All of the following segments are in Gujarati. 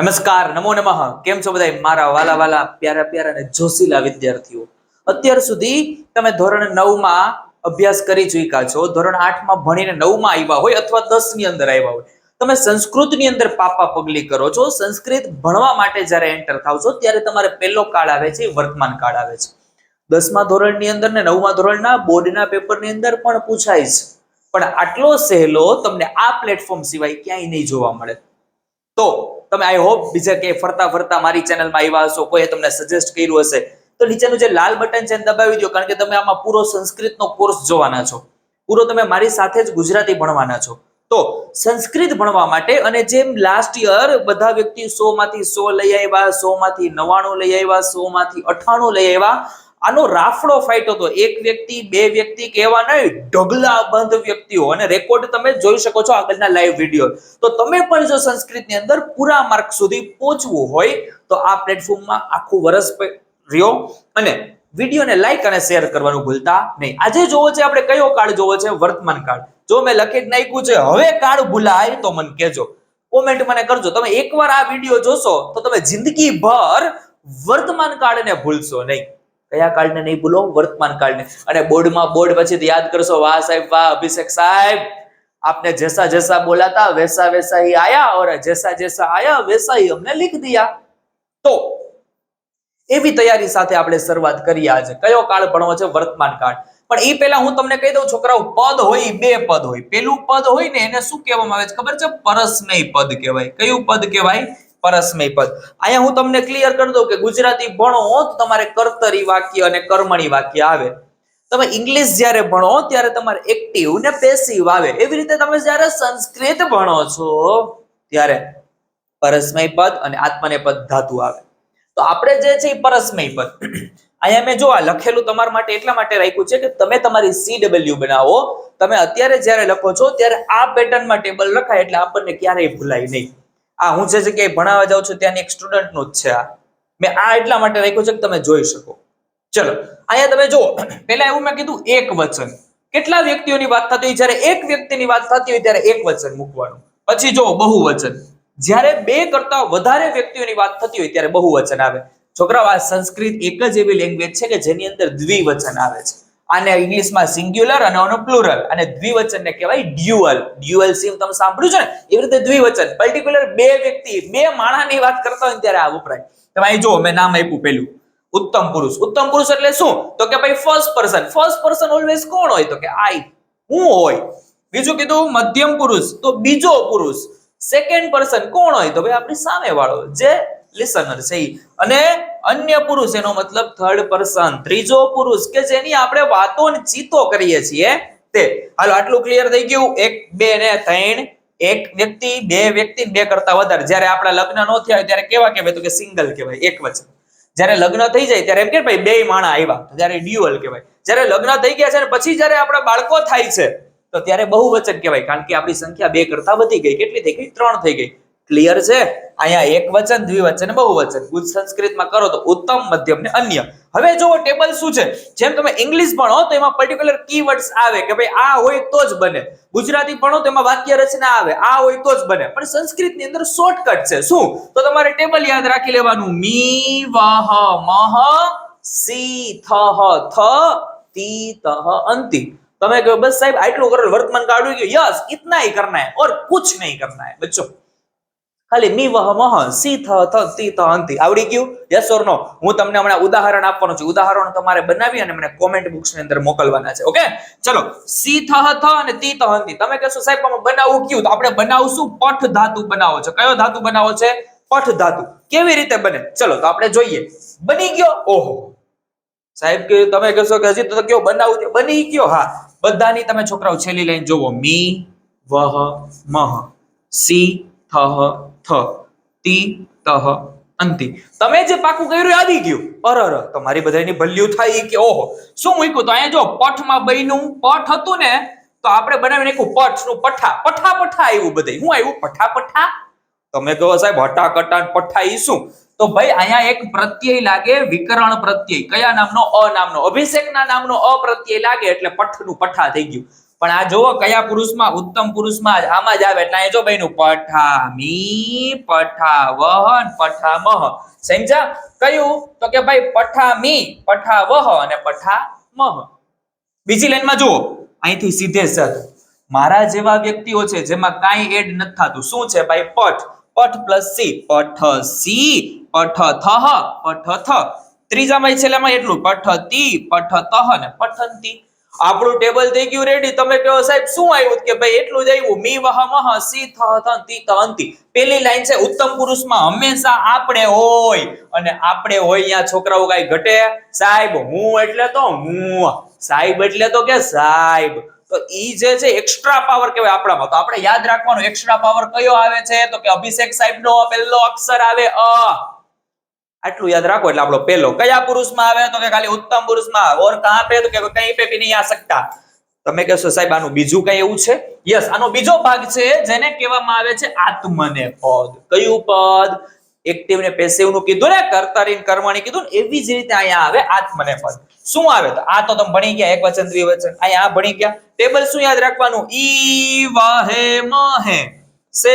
નમસ્કાર, નમો નમઃ. કેમ છો બધા મારા વાલા વાલા, પ્યારા પ્યારા અને જોશીલા વિદ્યાર્થીઓ. અત્યાર સુધી તમે ધોરણ નવમાં અભ્યાસ કરી ચૂક્યા છો. ધોરણ આઠમાં ભણીને નવમાં આવ્યા હોય અથવા દસની અંદર આવ્યા હોય. તમે સંસ્કૃતની અંદર પાપા પગલી કરો છો. સંસ્કૃત ભણવા માટે જ્યારે એન્ટર થાવ છો, ત્યારે તમારે પહેલો કાળ આવે છે, વર્તમાન કાળ આવે છે. દસમા ધોરણની અંદર ને નવમા ધોરણના બોર્ડના પેપરની અંદર પણ પૂછાય છે. પણ આટલો સહેલો તમને આ પ્લેટફોર્મ સિવાય ક્યાંય નહીં જોવા મળે. તો તમે આઈ હોપ બીજા કે ફરતા ફરતા મારી ચેનલમાં આવ્યા હશો, કોઈએ તમને સજેસ્ટ કર્યું હશે, તો નીચેનું જે લાલ બટન છે દબાવી દો, કારણ કે તમે આમાં પૂરો સંસ્કૃતનો કોર્સ જોવાના છો. પૂરો તમે મારી સાથે જ ગુજરાતી ભણવાના છો. તો સંસ્કૃત ભણવા માટે અને જેમ લાસ્ટ યર બધા વ્યક્તિ સો માંથી સો લઈ આવ્યા સો માંથી નવાણું લઈ આવ્યા સો માંથી અઠાણું લઈ આવ્યા આનો રાફડો ફાઇટ હતો. એક વ્યક્તિ, બે વ્યક્તિ કે એવા નહીં ઢગલા બંધ વ્યક્તિઓ. અને રેકોર્ડ તમે જોઈ શકો છો આગળના લાઈવ વીડિયો તો તમે પણ જો સંસ્કૃતની અંદર પૂરા માર્ક સુધી પહોંચવું હોય, તો આ પ્લેટફોર્મમાં આખું વરસ રહ્યો. અને વિડીયોને લાઈક અને શેર કરવાનું ભૂલતા નહીં. આજે જોવો છે આપણે કયો કાળ જોવો છે? વર્તમાન કાળ જો મેં લખી નાખ્યું છે, હવે કાળ ભૂલાય તો મને કહેજો. કોમેન્ટ મને કરજો. તમે એકવાર આ વીડિયો જોશો, તો તમે જિંદગીભર વર્તમાન કાળને ભૂલશો નહીં. કયા કાળને નહીં ભૂલો વર્તમાન કાળને અને બોર્ડમાં બોર્ડ પછી યાદ કરશો વાહ સાહેબ વાહ અભિષેક સાહેબ आपने जैसा जैसा बोला था वैसा वैसा ही आया और जैसा जैसा आया वैसा ही हमने लिख दिया તો એવી તૈયારી સાથે આપણે શરૂઆત કરીએ આજે કયો કાળ ભણવો છે વર્તમાન કાળ પણ એ પહેલા હું તમને કહી દઉં છોકરાઓ પદ હોય ઈ બે પદ હોય પેલું પદ હોય ને એને શું કહેવામાં આવે છે ખબર છે પરસ્મય પદ કહેવાય કયું પદ કહેવાય પરસ્મય પદ. અહીંયા હું તમને ક્લિયર કરી દઉં કે ગુજરાતી ભણો તો તમારે કર્તરી વાક્ય અને કર્મણી વાક્ય આવે. તમે ઇંગ્લિશ જ્યારે ભણો ત્યારે તમારે એક્ટિવ ને પેસિવ આવે. એવી રીતે તમે જ્યારે સંસ્કૃત ભણો છો ત્યારે પરસ્મય પદ અને આત્મનેપદ ધાતુ આવે. તો આપણે જે છે એ પરસ્મય પદ. અહીંયા મેં જો આ લખેલું તમારા માટે એટલા માટે રાખ્યું છે કે તમે તમારી સીડબલ્યુ બનાવો. તમે અત્યારે જ્યારે લખો છો ત્યારે આ પેટર્નમાં ટેબલ લખાય એટલે આપણને ક્યારેય ભૂલાય નહીં. આ હું જે જગ્યાએ ભણાવવા જાઉં છું ત્યાંની એક સ્ટુડન્ટનું જ છે આ. મેં આ એટલા માટે રાખ્યું છે કે તમે જોઈ શકો. ચલો, અહીંયા તમે જુઓ. પહેલા એવું મેં કીધું એક વચન. કેટલા વ્યક્તિઓની વાત થતી હોય? જ્યારે એક વ્યક્તિની વાત થતી હોય ત્યારે એક વચન મૂકવાનું. પછી જો બહુવચન. જ્યારે બે કરતા વધારે વ્યક્તિઓની વાત થતી હોય ત્યારે બહુવચન આવે. છોકરાઓ, આ સંસ્કૃત એક જ એવી લેંગ્વેજ છે કે જેની અંદર દ્વિવચન આવે છે. આને ઇંગ્લિશમાં સિંગ્યુલર અને આનો પ્લુરલ. અને દ્વિવચનને કહેવાય ડ્યુઅલ. ડ્યુઅલ સિમ તમે સાંભળ્યું છે ને, એવી રીતે દ્વિવચન. પર્ટિક્યુલર બે વ્યક્તિ, બે માણસની વાત કરતા હોય ત્યારે આ વપરાય. તમે અહીં જુઓ, મેં નામ આપ્યું પેલું ઉત્તમ પુરુષ. ઉત્તમ પુરુષ એટલે શું? તો કે ભાઈ first person first person always કોણ હોય? તો કે આઈ હું હોય. બીજું કીધું, મધ્યમ પુરુષ. તો બીજો પુરુષ. સેકન્ડ પર્સન કોણ હોય? તો ભાઈ આપણી સામે વાળો જે લિસનર છે. અને અન્ય પુરુષ, એનો મતલબ થર્ડ પર્સન ત્રીજો પુરુષ કે જેની આપણે વાતો ને ચીતો કરીએ છીએ, તે. હાલો, આટલું ક્લિયર થઈ ગયું. એક, બે ને ત્રણ. એક વ્યક્તિ, બે વ્યક્તિ બે કરતા વધારે. જ્યારે આપણા લગ્ન ન થયા ત્યારે કેવા કહેવાય તો કે સિંગલ કહેવાય, એક વચન. જ્યારે લગ્ન થઈ જાય, ત્યારે એમ કે ભાઈ, બે માણા આવ્યા. ત્યારે ડ્યુઅલ કહેવાય. જ્યારે લગ્ન થઈ ગયા છે ને પછી જ્યારે આપણા બાળકો થાય છે, તો ત્યારે બહુવચન કહેવાય. કારણ કે આપણી સંખ્યા બે કરતા વધી ગઈ. કેટલી થઈ ગઈ? ત્રણ થઈ ગઈ. ક્લિયર છે? અહીંયા એક વચન, દ્વિવચન બહુવચન. ગુજ સંસ્કૃતમાં કરો તો ઉત્તમ, મધ્યમ ને અન્ય. હવે જુઓ ટેબલ શું છે? જેમ તમે ઇંગ્લિશ ભણો, તો એમાં પર્ટિક્યુલર કીવર્ડ્સ આવે કે ભાઈ આ હોય તો જ બને. ગુજરાતી ભણો, તો એમાં વાક્ય રચના આવે. આ હોય તો જ બને. પણ સંસ્કૃતની અંદર શોર્ટકટ છે. શું? તો તમારે ટેબલ યાદ રાખી લેવાનું. મી, વહ, મહ, સી થહ થ, તી તહ અંતિ. તમે કહો, બસ સાહેબ, આટલું કરો વર્તમાન કાઢ્યું કે યસ ઇતના હી કરના હે ઓર કુછ નહીં કરના હે બચ્ચો. ખાલી મી વહ મહ, સી થ થ, તી, થ, અંતિ. આવડી ગયું? યસ ઓર નો હું તમને હમણાં ઉદાહરણ આપવાનું છું. ઉદાહરણ તમારે બનાવી અને મને કોમેન્ટ બોક્સની અંદર મોકલવાના છે ઓકે ચલો. સી, થ થ અને તી, થ, અંતિ. તમે કહેશો, સાહેબ, આમાં બનાવવું કયું? તો આપણે બનાવશું પઠ ધાતુ બનાવો છે. કયો ધાતુ બનાવો છે? પઠ ધાતુ. કેવી રીતે બને? ચલો, તો આપણે જોઈએ. બની ગયો? ઓહો. સાહેબ, કે તમે કહેશો કે હજી તો કયો બનાવું છે? બની ગયો? હા. બધાની તમે છોકરાઓ છેલ્લી લાઈન જોવો મી, વહ, મહ, સી થહ થ, તી, તહ, અંતિ. તમે જે પાકું કર્યું આવી ગયું. અરર, તમારી બધાની ભલ્યું થાય કે, ઓહો, શું મૂક્યું? તો અહીંયા જો પઠમાં બઈનું પઠ હતું ને, તો આપણે બનાવીને નાખ્યું પઠનું પઠા. પઠા પઠા આવ્યું બધે હું આવ્યું પઠા પઠા તમે કહો સાહેબ હટા કટા પઠા ઈ શું? તો ભાઈ, અહીંયા એક પ્રત્યય લાગે, વિકરણ પ્રત્યય. કયા નામનો? અ નામનો. અભિષેકના નામનો અ પ્રત્યય લાગે, એટલે પઠનું પઠા થઈ ગયું. પણ આ જોવો કયા પુરુષમાં, ઉત્તમ પુરુષમાં આમાં જ આવે. એટલે અહીંયા જો બન્યું, પઠામી, પઠાવહન, પઠામહ. સમજા કયું? તો કે ભાઈ, પઠામી, પઠાવહ અને પઠામહ. બીજી લાઈનમાં જુઓ. અહીંથી સીધે સર મારા જેવા વ્યક્તિઓ છે જેમાં કાંઈ એડ નથી થતું. શું છે ભાઈ? પઠ. પઠ પ્લસ સી. પઠ સી. પઠ થહ. પઠ થ ત્રીજામાં, છેલ્લામાં એટલું. પઠતી પઠ ને પઠંતી. આપણું ટેબલ થઈ ગયું રેડી તમે કહો, સાહેબ, શું આવ્યું? કે ભાઈ, એટલું જ આવ્યું. મી વહ મહ સી થ તી ત અંતિ પેલી લાઈન છે, ઉત્તમ પુરુષમાં હંમેશા આપણે હોય. અને આપણે હોય ત્યાં છોકરાઓ કઈ ઘટે? સાહેબ, હું એટલે તો હું. સાહેબ એટલે તો કે સાહેબ. તો ઈ જે છે એક્સ્ટ્રા પાવર કહેવાય આપણામાં. તો આપણે યાદ રાખવાનું એક્સ્ટ્રા પાવર કયો આવે છે? તો કે અભિષેક સાહેબ નો પહેલો અક્ષર આવે અ. આટલું યાદ રાખો એટલે આપણો પેલો કયા પુરુષમાં આવે? તો કે ખાલી ઉત્તમ પુરુષમાં ઓર કહા પે તો કે કઈ પે નહીં આ શકતા. તમે કહેશો, સાહેબ, આનું બીજું કઈ એવું છે? યસ આનો બીજો ભાગ છે જેને કહેવામાં આવે છે આત્મને પદ. કયું પદ? એક્ટિવ ને પેસિવનું કીધું ને કર્તરી કર્મણી કીધું ને, એવી જ રીતે અહીંયા આવે આત્મને પદ. શું આવે તો? આ તો તમે ભણી ગયા, એક વચન દ્વિવચન અહીંયા આ ભણી ગયા. ટેબલ શું યાદ રાખવાનું? ઈ, વહે, મહે. સે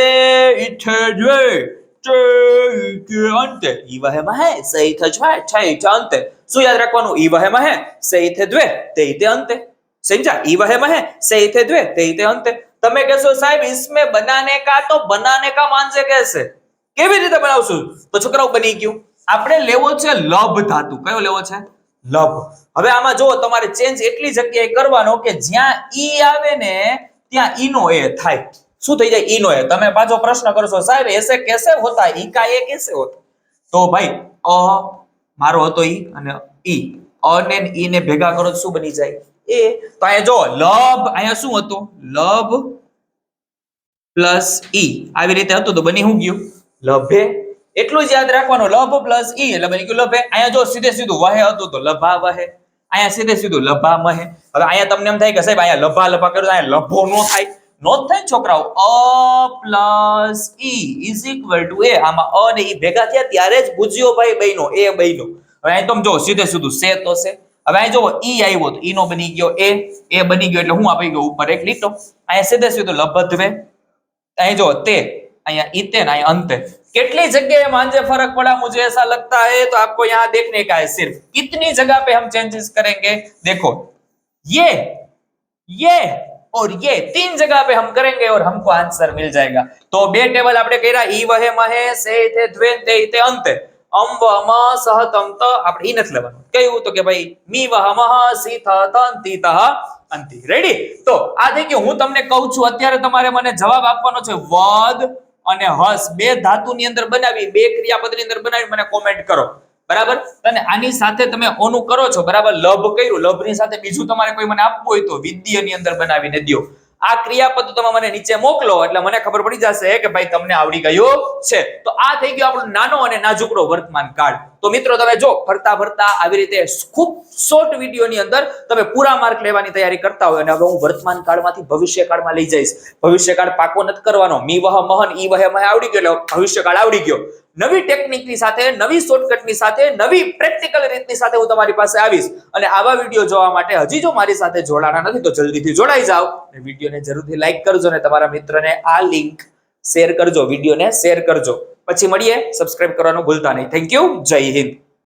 ઇઠે જોય કે અંતે ઈવહેમાં હે સહિત જ્વે છૈ અંતે. શું યાદ રાખવાનું? ઈવહેમાં હે સહિત દ્વે, તે તે અંતે. સમજા ઈવહેમાં હે સહિત દ્વે, તે તે અંતે. તમે કહેશો, સાહેબ ઇસમે બનાને કા તો બનાને કા માનસે કહેશે. કેવી રીતે બનાવશો? તો છોકરાઓ બની ગયું. આપણે લેવો છે લભ ધાતુ. કયો લેવો છે? લભ. હવે આમાં જો તમારે ચેન્જ એટલી જગ્યાએ કરવાનો કે જ્યાં ઈ આવે ને, ત્યાં ઈનો એ થાય. શું થઈ જાય? ઈ નો એ તમે પાછો પ્રશ્ન કરશો, સાહેબ, એસે કેસે હોતા? ઈ કા એ કેસે હોતા? તો ભાઈ, અ, મારો હતો ઈ અને ઈ. અ ને ઈ ને ભેગા કરો શું બની જાય? એ. તો અહીંયા જો લબ અહીંયા શું હતું? લબ પ્લસ ઈ. આવી રીતે હતું તો બની શું ગયું? લભે. એટલું જ યાદ રાખવાનું. લભ પ્લસ ઈ એટલે બની ગયું લભે. અહીંયા જો સીધે સીધું વહે હતું તો લભા વહે અહીંયા સીધે સીધું લભા મહે હવે અહીંયા તમને એમ થાય કે સાહેબ, અહીંયા લભા લભા કર્યું અહીંયા લભો નો થાય. નો જ થાય ને છોકરાઓ A plus E is equal to A આમાં અ ને ઈ ભેગા થયા ત્યારે જ ભુજ્યો ભાઈ બહેનો એ બહેનો હવે અહીં તમે જો સીધે સીધું સે તો છે હવે અહીં જોવો ઈ આવ્યો તો ઈ નો બની ગયો એ એ બની ગયો એટલે હું આપી ગયો ઉપર એક લીટો અહીંયા સીધે સીધું લભધવે અહીં જો તે અહીંયા ઈતે ને અહીંયા અંતે कितनी जगह मांझे फर्क पड़ा मुझे ऐसा लगता है तो आपको यहाँ देखने का है सिर्फ कितनी जगह पे हम चेंजेस करेंगे देखो ये ये और ये तीन जगह पे हम करेंगे और हमको आंसर मिल जाएगा तो બે ટેબલ આપણે કર્યા ઈ વહે મહે સે થે દ્વે તે તે અંતે અમ વ મ સહ તમ ત આપણે ઈ નથી લેવાનું કયું તો કે ભાઈ મી વહ મહ સી થ ત તી તહ અંતિ રેડી તો આ થઈ ગયું હું તમને કહું છું અત્યારે તમારે મને જવાબ આપવાનો છે વદ અને હસ બે ધાતુની અંદર બનાવી બે ક્રિયાપદની અંદર બનાવી મને કોમેન્ટ કરો બરાબર? અને આની સાથે તમે ઓનું કરો છો, બરાબર? લભ કર્યું, લભની સાથે બીજું તમારે કોઈ મને આપવું હોય તો વિદ્યાની અંદર બનાવીને દો આ ક્રિયાપદ તમે મને નીચે મોકલો, એટલે મને ખબર પડી જશે કે ભાઈ તમને આવડી ગયું છે. તો આ થઈ ગયો આપણો નાનો અને નાજુકડો વર્તમાન કાળ. તો મિત્રો, તમે જો ફરતા ફરતા આવી રીતે ખૂબ શોર્ટ વિડીયોની અંદર તમે પૂરા માર્ક લેવાની તૈયારી કરતા હોય અને હવે હું વર્તમાન કાળમાંથી ભવિષ્ય કાળમાં લઈ જઈશ. ભવિષ્ય કાળ પાકો નથી કરવાનો. મી વહ મહન, ઈ વહે મહે આવડી ગયો ભવિષ્યકાળ ભવિષ્ય કાળ આવડી ગયો. નવી ટેકનિકની સાથે, નવી શોર્ટકટની સાથે, નવી પ્રેક્ટિકલ રીતની સાથે હું તમારી પાસે આવીશ. અને આવા વીડિયો જોવા માટે હજી જો મારી સાથે જોડાણા નથી, તો જલ્દીથી જોડાઈ જાઓ. અને વિડીયોને જરૂરથી લાઈક કરજો અને તમારા મિત્રને આ લિંક શેર કરજો. વિડીયોને શેર કરજો. પછી મળીએ. સબસ્ક્રાઇબ કરવાનું ભૂલતા નહીં. થેન્ક યુ જય હિન્દ.